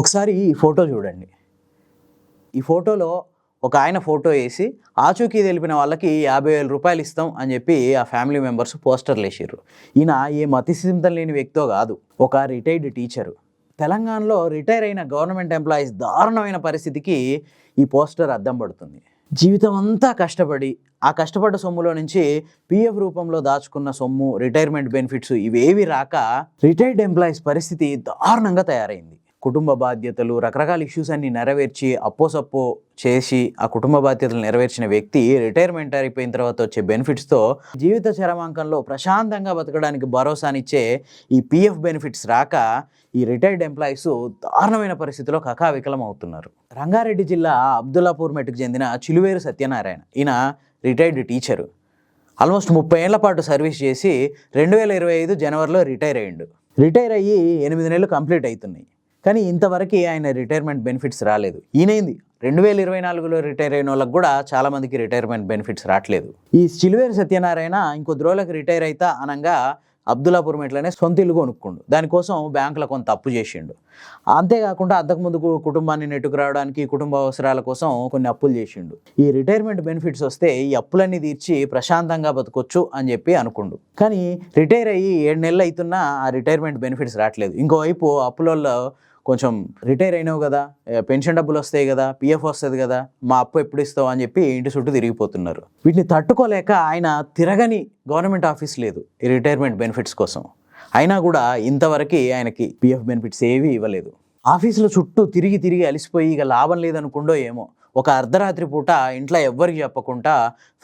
ఒకసారి ఈ ఫోటో చూడండి. ఈ ఫోటోలో ఒక ఆయన ఫోటో వేసి ఆచూకీ తెలిపిన వాళ్ళకి యాభై వేల రూపాయలు ఇస్తాం అని చెప్పి ఆ ఫ్యామిలీ మెంబర్స్ పోస్టర్లు వేసారు ఈయన ఏ మతిసిద్ధం లేని వ్యక్తో కాదు ఒక రిటైర్డ్ టీచరు. తెలంగాణలో రిటైర్ అయిన గవర్నమెంట్ ఎంప్లాయీస్ దారుణమైన పరిస్థితికి ఈ పోస్టర్ అద్దం పడుతుంది. జీవితం అంతా కష్టపడి ఆ కష్టపడ్డ సొమ్ములో నుంచి పిఎఫ్ రూపంలో దాచుకున్న సొమ్ము రిటైర్మెంట్ బెనిఫిట్స్ ఇవేవి రాక రిటైర్డ్ ఎంప్లాయీస్ పరిస్థితి దారుణంగా తయారైంది. కుటుంబ బాధ్యతలు రకరకాల ఇష్యూస్ అన్ని నెరవేర్చి అప్పోసప్పో చేసి ఆ కుటుంబ బాధ్యతలు నెరవేర్చిన వ్యక్తి రిటైర్మెంట్ అయిపోయిన తర్వాత వచ్చే బెనిఫిట్స్తో జీవిత చరమాంకంలో ప్రశాంతంగా బతకడానికి భరోసానిచ్చే ఈ పిఎఫ్ బెనిఫిట్స్ రాక ఈ రిటైర్డ్ ఎంప్లాయీస్ దారుణమైన పరిస్థితిలో కకావికలం అవుతున్నారు. రంగారెడ్డి జిల్లా అబ్దుల్లాపూర్ మెట్కు చెందిన చిలువేరు సత్యనారాయణ. ఈయన రిటైర్డ్ టీచరు ఆల్మోస్ట్ ముప్పై ఏళ్ళ పాటు సర్వీస్ చేసి రెండు వేల ఇరవై ఐదు జనవరిలో రిటైర్ అయ్యిండు. రిటైర్ అయ్యి ఎనిమిది నెలలు కంప్లీట్ అవుతున్నాయి. కానీ ఇంతవరకు ఆయన రిటైర్మెంట్ బెనిఫిట్స్ రాలేదు. ఈయనైంది? రెండు వేల ఇరవై నాలుగులో రిటైర్ అయిన వాళ్ళకి కూడా చాలామందికి రిటైర్మెంట్ బెనిఫిట్స్ రావట్లేదు ఈ చిలువేరు సత్యనారాయణ ఇంకో ద్రోలకు రిటైర్ అవుతా అనగా అబ్దుల్లాపూర్ మెట్లనే సొంత ఇల్లు కొనుక్కుండు. దానికోసం బ్యాంకులో కొంత అప్పు చేసిండు. అంతేకాకుండా అంతకుముందుకు కుటుంబాన్ని నెట్టుకు రావడానికి కుటుంబ అవసరాల కోసం కొన్ని అప్పులు చేసిండు. ఈ రిటైర్మెంట్ బెనిఫిట్స్ వస్తే ఈ అప్పులన్నీ తీర్చి ప్రశాంతంగా బతకొచ్చు అని చెప్పి అనుకుండు. కానీ రిటైర్ అయ్యి ఏడు నెలలు అవుతున్నా ఆ రిటైర్మెంట్ బెనిఫిట్స్ రావట్లేదు ఇంకోవైపు అప్పులలో కొంచెం రిటైర్ అయినావు కదా పెన్షన్ డబ్బులు వస్తాయి కదా పిఎఫ్ వస్తుంది కదా మా అప్పు ఎప్పుడు ఇస్తావు అని చెప్పి ఇంటి చుట్టూ తిరిగిపోతున్నారు. వీటిని తట్టుకోలేక ఆయన తిరగని గవర్నమెంట్ ఆఫీస్ లేదు ఈ రిటైర్మెంట్ బెనిఫిట్స్ కోసం. అయినా కూడా ఇంతవరకు ఆయనకి పిఎఫ్ బెనిఫిట్స్ ఏవి ఇవ్వలేదు. ఆఫీసులో చుట్టూ తిరిగి తిరిగి అలిసిపోయి ఇక లాభం లేదనుకుండో ఏమో ఒక అర్ధరాత్రి పూట ఇంట్లో ఎవ్వరికి చెప్పకుండా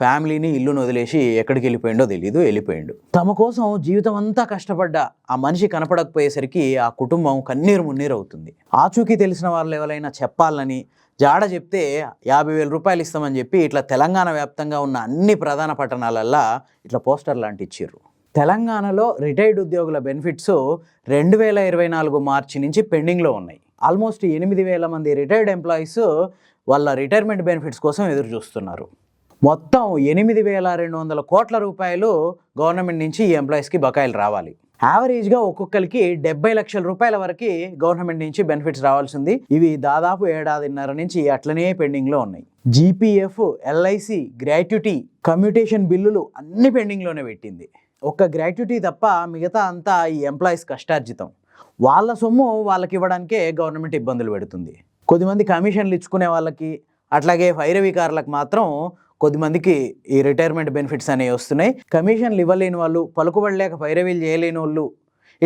ఫ్యామిలీని ఇల్లును వదిలేసి ఎక్కడికి వెళ్ళిపోయిండో తెలియదు వెళ్ళిపోయిండు. తమ కోసం జీవితం అంతా కష్టపడ్డ ఆ మనిషి కనపడకపోయేసరికి ఆ కుటుంబం కన్నీరు మున్నీరు అవుతుంది. ఆచూకీ తెలిసిన వాళ్ళు ఎవరైనా చెప్పాలని జాడ చెప్తే యాభై వేల రూపాయలు ఇస్తామని చెప్పి ఇట్లా తెలంగాణ వ్యాప్తంగా ఉన్న అన్ని ప్రధాన పట్టణాలల్లో ఇట్లా పోస్టర్లు లాంటి తెలంగాణలో రిటైర్డ్ ఉద్యోగుల బెనిఫిట్స్ రెండు వేల ఇరవై నాలుగు మార్చి నుంచి పెండింగ్లో ఉన్నాయి. ఆల్మోస్ట్ ఎనిమిది వేల మంది రిటైర్డ్ ఎంప్లాయీస్ వాళ్ళ రిటైర్మెంట్ బెనిఫిట్స్ కోసం ఎదురు చూస్తున్నారు మొత్తం ఎనిమిది వేల రెండు వందల కోట్ల రూపాయలు గవర్నమెంట్ నుంచి ఈ ఎంప్లాయీస్కి బకాయిలు రావాలి. యావరేజ్గా ఒక్కొక్కరికి డెబ్బై లక్షల రూపాయల వరకు గవర్నమెంట్ నుంచి బెనిఫిట్స్ రావాల్సింది. ఇవి దాదాపు ఏడాదిన్నర నుంచి అట్లనే పెండింగ్లో ఉన్నాయి. జీపీఎఫ్ ఎల్ఐసి గ్రాట్యుటీ కమ్యూటేషన్ బిల్లులు అన్ని పెండింగ్లోనే పెట్టింది. ఒక్క గ్రాట్యుటీ తప్ప మిగతా అంతా ఈ ఎంప్లాయీస్ కష్టార్జితం. వాళ్ళ సొమ్ము వాళ్ళకి ఇవ్వడానికే గవర్నమెంట్ ఇబ్బందులు పెడుతుంది. కొద్దిమంది కమిషన్లు ఇచ్చుకునే వాళ్ళకి అట్లాగే వైరవీకారులకు మాత్రం కొద్దిమందికి ఈ రిటైర్మెంట్ బెనిఫిట్స్ అనేవి వస్తున్నాయి. కమిషన్లు ఇవ్వలేని వాళ్ళు పలుకుబడలేక పైరవీలు చేయలేని వాళ్ళు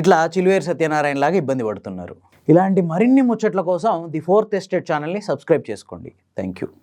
ఇట్లా చిలువేరు సత్యనారాయణ లాగా ఇబ్బంది పడుతున్నారు. ఇలాంటి మరిన్ని ముచ్చట్ల కోసం ది ఫోర్త్ ఎస్టేట్ ఛానల్ని సబ్స్క్రైబ్ చేసుకోండి. Thank you.